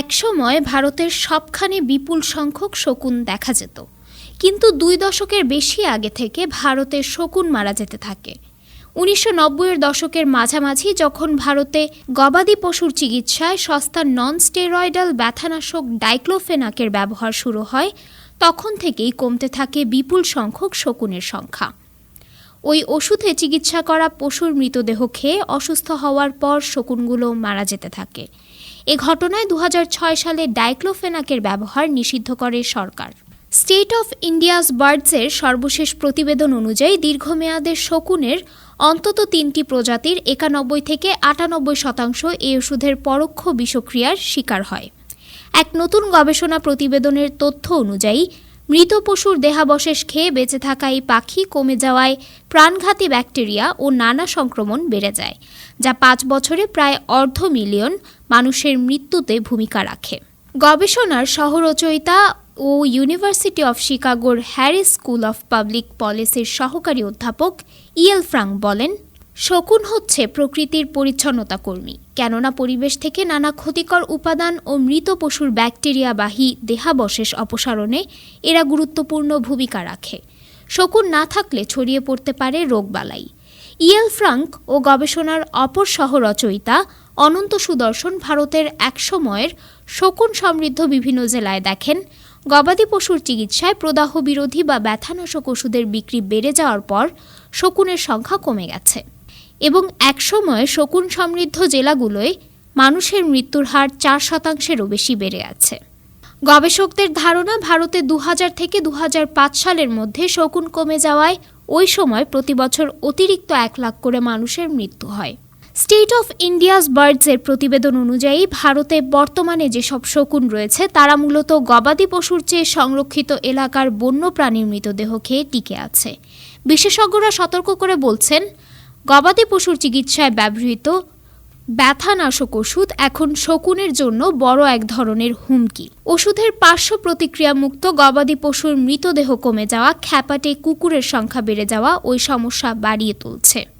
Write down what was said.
একসময় ভারতের সবখানে বিপুল সংখ্যক শকুন দেখা যেত। কিন্তু দুই দশকের বেশি আগে থেকে ভারতে শকুন মারা যেতে থাকে। উনিশশো নব্বইয়ের দশকের মাঝামাঝি যখন ভারতে গবাদি পশুর চিকিৎসায় সস্তা নন স্টেরয়েডাল ব্যথানাশক ডাইক্লোফেনাকের ব্যবহার শুরু হয়, তখন থেকেই কমতে থাকে বিপুল সংখ্যক শকুনের সংখ্যা। ওই ওষুধে চিকিৎসা করা পশুর মৃতদেহ খেয়ে অসুস্থ হওয়ার পর শকুনগুলো মারা যেতে থাকে। এ ঘটনায় দু হাজার ছয় সালে ডাইক্লোফেনাকের ব্যবহার নিষিদ্ধ করে সরকার। স্টেট অফ ইন্ডিয়াস বার্ডসের সর্বশেষ প্রতিবেদন অনুযায়ী দীর্ঘমেয়াদের শকুনের অন্তত তিনটি প্রজাতির একানব্বই থেকে আটানব্বই শতাংশ এই ওষুধের পরোক্ষ বিষক্রিয়ার শিকার হয়। এক নতুন গবেষণা প্রতিবেদনের তথ্য অনুযায়ী, মৃত পশুর দেহাবশেষ খেয়ে বেঁচে থাকা এই পাখি কমে যাওয়ায় প্রাণঘাতী ব্যাকটেরিয়া ও নানা সংক্রমণ বেড়ে যায়, যা পাঁচ বছরে প্রায় অর্ধ মিলিয়ন মানুষের মৃত্যুতে ভূমিকা রাখে। গবেষণার সহরচয়িতা ও ইউনিভার্সিটি অফ শিকাগোর হ্যারিস স্কুল অফ পাবলিক পলিসির সহকারী অধ্যাপক ইয়েল ফ্রাঙ্ক বলেন, শকুন হচ্ছে প্রকৃতির পরিচ্ছন্নতা কর্মী। কেননা পরিবেশ থেকে নানা ক্ষতিকর উপাদান ও মৃত পশুর ব্যাকটেরিয়াবাহী দেহাবশেষ অপসারণে এরা গুরুত্বপূর্ণ ভূমিকা রাখে। শকুন না থাকলে ছড়িয়ে পড়তে পারে রোগবালাই। ইয়েল ফ্রাঙ্ক ও গবেষণার অপর সহরচয়িতা অনন্ত সুদর্শন ভারতের একসময়ের শকুন সমৃদ্ধ বিভিন্ন জেলায় দেখেন। গবাদি পশুর চিকিৎসায় প্রদাহ বিরোধী বা ব্যথানাশক ওষুধের বিক্রি বেড়ে যাওয়ার পর শকুনের সংখ্যা কমে গেছে এবং একসময় শকুন সমৃদ্ধ জেলাগুলোয় মানুষের মৃত্যুর হার চার শতাংশেরও বেশি বেড়ে আছে। গবেষকদের ধারণা, ভারতে দু হাজার থেকে দু হাজার পাঁচ সালের মধ্যে শকুন কমে যাওয়ায় ওই সময় প্রতি বছর অতিরিক্ত এক লাখ করে মানুষের মৃত্যু হয়। স্টেট অফ ইন্ডিয়াস বার্ডসের প্রতিবেদন অনুযায়ী, ভারতে বর্তমানে যেসব শকুন রয়েছে, তারা মূলত গবাদি পশুর চেয়ে সংরক্ষিত এলাকার বন্য প্রাণীর মৃতদেহ খেয়ে টিকে আছে। বিশেষজ্ঞরা সতর্ক করে বলছেন, গবাদি পশুর চিকিৎসায় ব্যবহৃত ব্যথানাশক ওষুধ এখন শকুনের জন্য বড় এক ধরনের হুমকি। ওষুধের পার্শ্ব প্রতিক্রিয়া মুক্ত গবাদি পশুর মৃতদেহ কমে যাওয়া, খ্যাপাটে কুকুরের সংখ্যা বেড়ে যাওয়া, ওই সমস্যা বাড়িয়ে তুলছে।